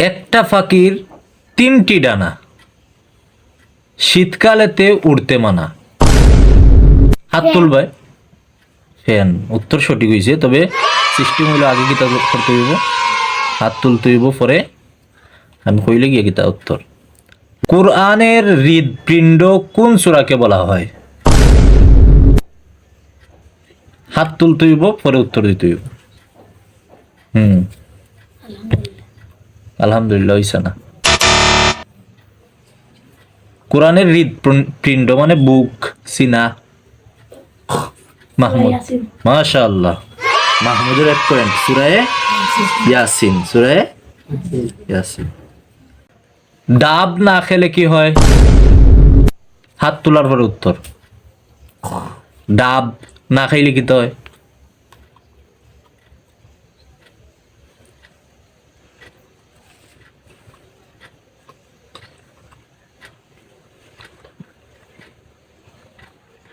একটা ফাঁকির তিনটি ডানা। শীতকালেতে উড়তে মানা। হাত তুলবাই ফ্যান। উত্তর সঠিক হয়েছে তবে সিস্টেম হইল আগে গীতা করতে হইব? হাত তুলতে হইব পরে। আমি কইলে গিয়ে গীতা উত্তর? কোরআনের হৃদপিণ্ড কোন সূরাকে বলা হয়? হাত তুলতে হইব পরে উত্তর দিতে হইব। হুম। আলহামদুলিল্লাহ হইছে না। কোরআনের হৃদপিণ্ড মানে বুক সিনা। মাহমুদ। মাশা আল্লাহ মাহমুদের এক পয়েন্ট। সুরায় ইয়াসিন। সুরায় ইয়াসিন। ডাব না খেলে কি হয়? হাত তোলার পরে উত্তর। ডাব না খাইলে কি তো হয়?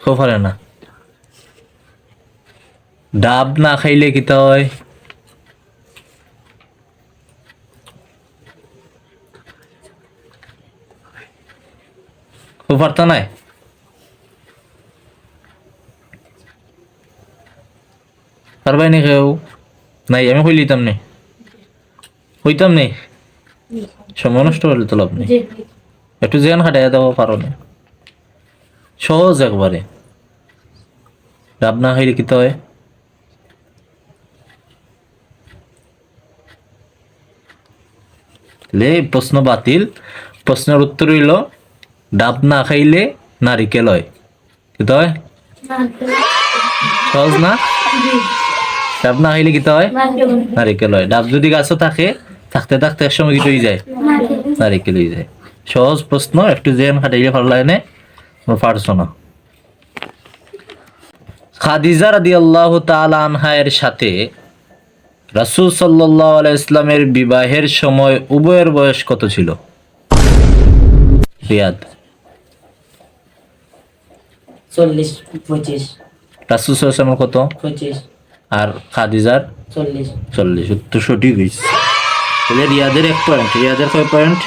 কেউ পারে না। ডাব না খাইলে কি তা হয় পারতা নাই। পারবাই নি কেউ? নাই আমি নি। হইতাম নি? সময় নষ্ট হলে তো লাভ নেই। একটু জেন খাটাই দেওয়া পারো না। সহজ একবারে। ডাব না খাইলে কি হয় লে, প্রশ্ন বাতিল। প্রশ্নের উত্তর হইল ডাব না খাইলে নারিকেল হয় কি হয় সহজ না? ডাব না খাইলে কি হয় নারিকেল হয় ডাব যদি গাছও থাকে, থাকতে থাকতে এক সময় কিছু হয়ে যায়? নারিকেল হয়ে যায়। সহজ প্রশ্ন, একটু জেন খাটাইলে ভালো লাগে না পারছ না। খাদিজা রাদি আল্লাহ আনহায়ের সাথে রাসুল সাল্লাহ ইসলামের বিবাহের সময় উভয়ের বয়স কত ছিল? রিয়াদ। চল্লিশ পঁচিশ। রাসুল সাল্লামের কত? পঁচিশ। আর খাদিজার? চল্লিশ। চল্লিশ উত্তর সঠিক হয়েছে তাহলে রিয়াদের এক পয়েন্ট রিয়াদের কয় পয়েন্ট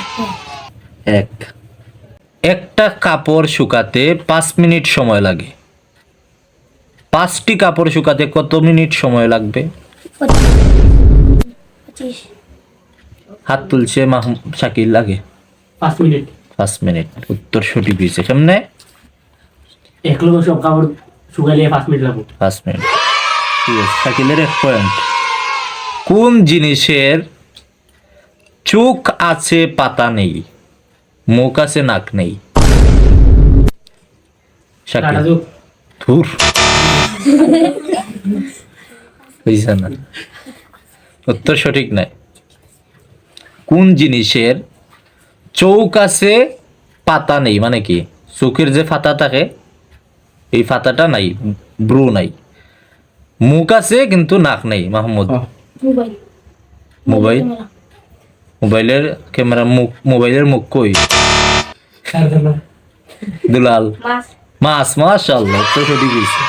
এক। একটা কাপড় শুকাতে পাঁচ মিনিট সময় লাগে। পাঁচটি কাপড় শুকাতে কত মিনিট সময় লাগবে? হাত তুলছে মাহ শাকিল লাগে পাঁচ মিনিট। পাঁচ মিনিট। উত্তর সঠিক হয়েছে। কেমনে এক লোক সব কাপড় শুকাইলে পাঁচ মিনিট লাগবে। পাঁচ মিনিট। ঠিক আছে শাকিলের এক পয়েন্ট কোন জিনিসের চোখ আছে পাতা নেই মুখ আছে নাক নেই? শাকিল। ধুর। বুঝছে না। উত্তর সঠিক নাই। কোন জিনিসের চৌক আছে পাতা নেই মানে কি? চোখের যে ফাতা থাকে এই ফাতাটা নাই ব্রু নাই। মুখ আছে কিন্তু নাক নাই মাহমুদ। মোবাইল। মোবাইল? মোবাইলের ক্যামেরা মুখ মোবাইলের মুখ কই? দুলাল। মাছ। মাছ মাশাআল্লাহ তো সঠিক হয়েছে